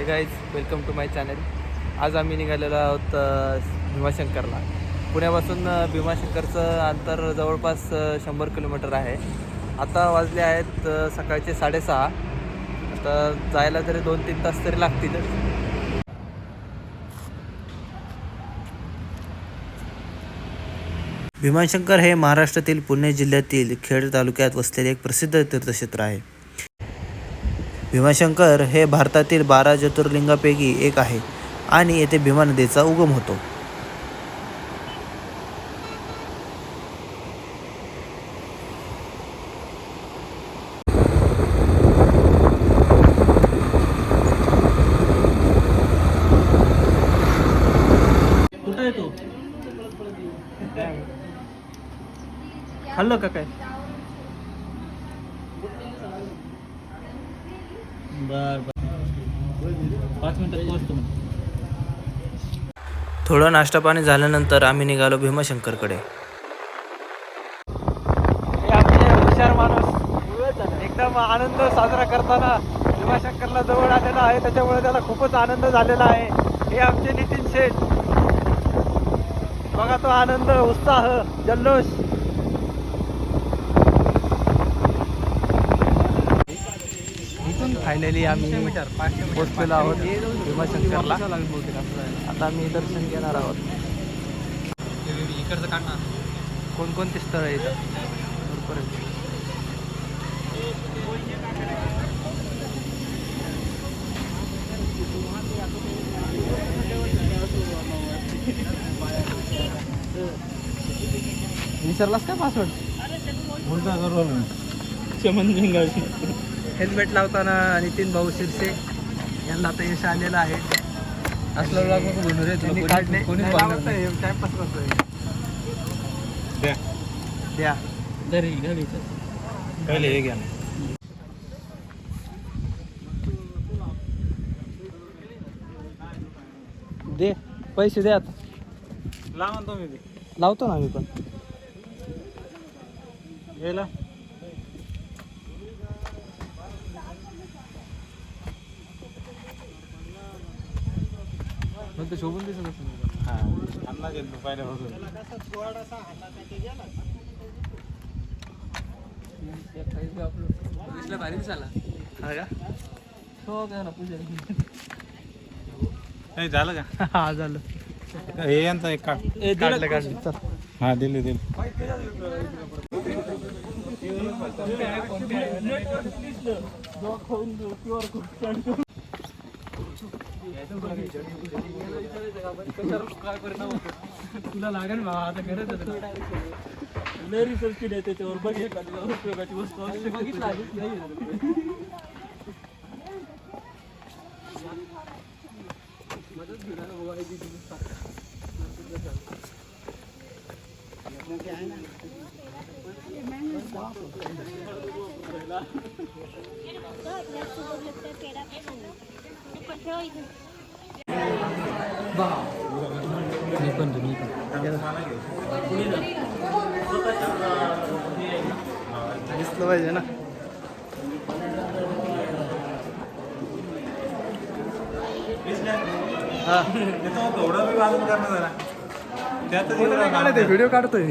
Hey guys welcome to my channel आज आम्ही निघालेलो आहोत भीमाशंकरला. पुण्यापासून भीमाशंकरचं अंतर जवळपास शंभर किलोमीटर आहे. आता वाजले आहेत सकाळचे साडेसहा. आता जायला तरी दोन तीन तास तरी लागतीलच भीमाशंकर हे महाराष्ट्रातील पुणे जिल्ह्यातील खेड तालुक्यात वसलेले एक प्रसिद्ध तीर्थक्षेत्र आहे. भीमाशंकर हे भारतातील बारा ज्योतिर्लिंगापैकी एक आहे आणि येथे भीमा नदीचा उगम होतो. खाल्लं का काय? बर बर. पाच मिनिटात पोहोचतो थोडं नाश्ता पाणी झाल्यानंतर आम्ही निघालो भीमाशंकरकडे. हे आपले हुशार माणूस. एकदम आनंद साजरा करताना भीमाशंकरला जवळ आलेला आहे त्याच्यामुळे त्याला खूपच आनंद झालेला आहे. हे आमचे नितीन शेठ. बघा तो आनंद उत्साह जल्लोष. फायनली आम्ही पोचलेलो आहोत भीमाशंकरला आता आम्ही दर्शन घेणार आहोत. इकडचं काढणार कोणकोणते स्थळ आहे इथं? भरपूर. विसरलास का पासवर्ड हेल्मेट लावताना नितीन भाऊ शिरसे यांना आता यश आलेलं आहे. असलं त्यांनी काढले. नाही, लावतोय, टाइमपास करतोय. द्या. पहिले हे घ्या. दे पैसे दे आता. लावा तुम्ही बी. लावतो ना आम्ही पण. यायला मग ते शोभून दिसत असेल हा अन्नाच येतो पहिल्यापासून दिसला भारी दिसाला हा का? हो काय ना पूजा हे झालं का? हा झालं. हे यांचं एक काढ. काढलं काढलं. चल. हा दिले दिले. तुला लागेल बा आता गरज लय रिसर्च केली आहे त्याच्यावर बघ एखादी उपयोगाची वस्तू असते बघितलं मी पण दिसलं पाहिजे ना. हा. ते व्हिडिओ काढतोय.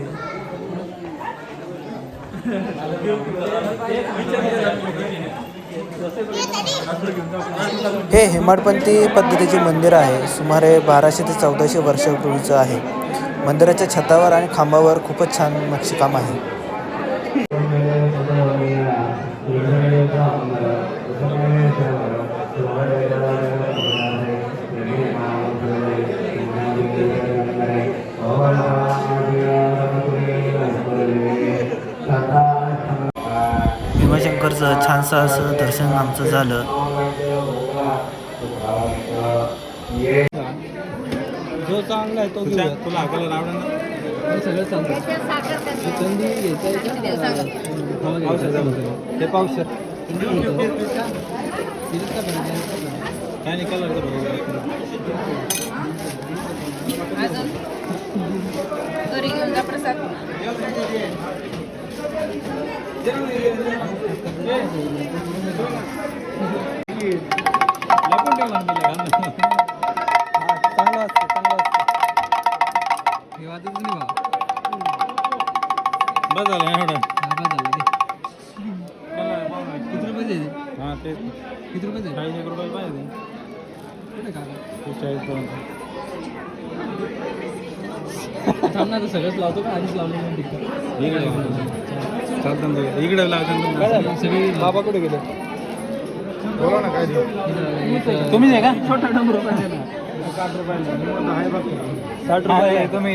हे हेमाडपंथी पद्धतीचे मंदिर आहे. सुमारे बाराशे ते चौदाशे वर्षापूर्वीचं आहे. मंदिराच्या छतावर आणि खांबावर खूपच छान नक्षीकाम आहे. छानसं असं दर्शन आमचं झालं. जो चांगला आहे तो तुला आवडेल ना? सगळं चांगलं हे पावशर काय नाही कलर चांगलं चांगलं असतं हे वाचत नाही बा बस झालं एवढं हा ते किती रुपये हां ते किती रुपये पाहिजे थांबणार सगळंच लावतो का? आधीच लावलं इकडे चालतं ना ते. इकडे लावतं सगळी बाबा कुठे गेले? बोला ना काय तुम्ही आहे का? छोटा डमरू साठ रुपये तुम्ही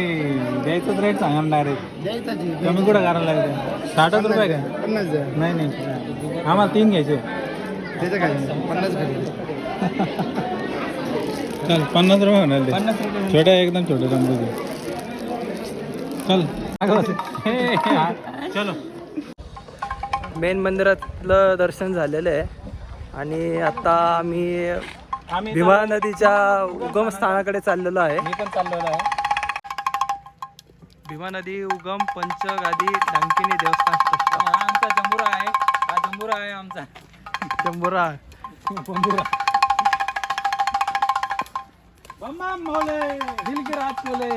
द्यायचंच रेट सांगा डायरेक्ट कमी कुठं करायला लागते साठच रुपये काय नाही नाही. आम्हाला तीन घ्यायचे. त्याचं काय? पन्नास चल पन्नास रुपये पन्नास रुपये छोट्या एकदम छोटे दे चल. चलो. मेन मंदिरातलं दर्शन झालेलं आहे. आणि आता आम्ही भीमा नदीच्या उगम स्थानाकडे चाललेलो आहे. मी पण चाललेलो आहे. भीमा नदी उगम पंचगादी ढांकिनी देवस्थान. हा आमचा जंबुरा आहे. हा जंबुरा आहे आमचा. जंबुरा. जंबुरा. बम्मा मोले मोले.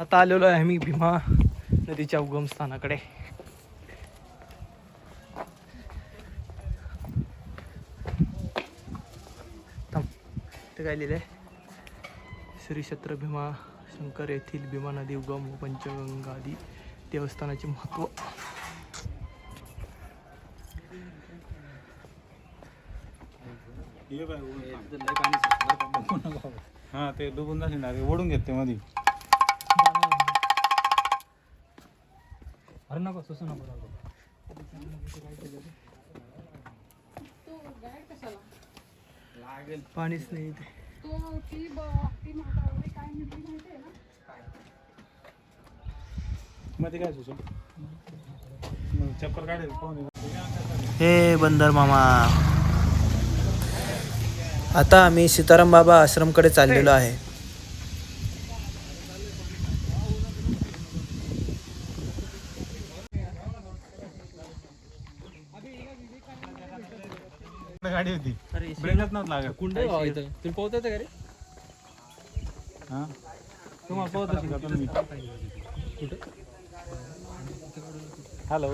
आता आलेलो आहे आम्ही भीमा नदीच्या उगम ते काय लिहिलंय श्री क्षेत्र भीमा शंकर येथील भीमा नदी उगम व पंचगंगादी देवस्थानाचे महत्त्व ये बाय, हा ते डुबून जाशील ना रे ओढून घेत ते मध्ये अरे नको सुसू नको. पाणीच नाही इथे. मध्ये काय काढेल. हे बंदर मामा. आता आम्ही सीताराम बाबा आश्रमकडे चाललेलो आहे. गाडी होती? अरे ब्रेकच नव्हतं लागत. कुंड इथं. तुला पोहता का रे? हा? तुम्हाला पोहत शिकवतो ना मी हॅलो.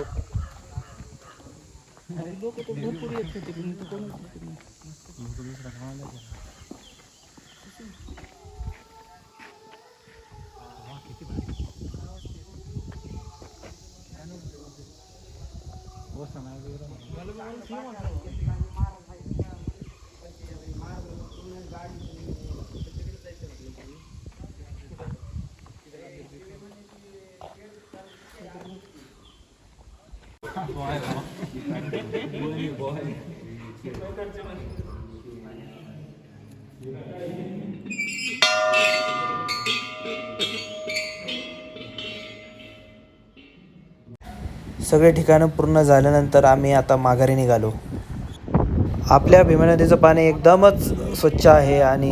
लोक तो भरपूर येत होते पण इथं कोण सगळे ठिकाणं पूर्ण झाल्यानंतर आम्ही आता माघारी निघालो. आपल्या भीमा नदीचं पाणी एकदमच स्वच्छ आहे आणि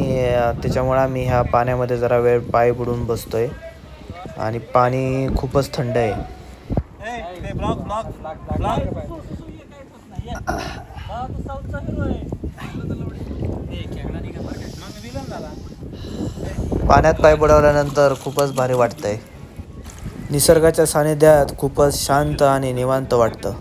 त्याच्यामुळं आम्ही ह्या पाण्यामध्ये जरा वेळ पाय बुडून बसतो आहे आणि पाणी खूपच थंड आहे. पाण्यात पाय बुडवल्यानंतर खूपच भारी वाटतंय. निसर्गाच्या सानिध्यात खूपच शांत आणि निवांत वाटतं.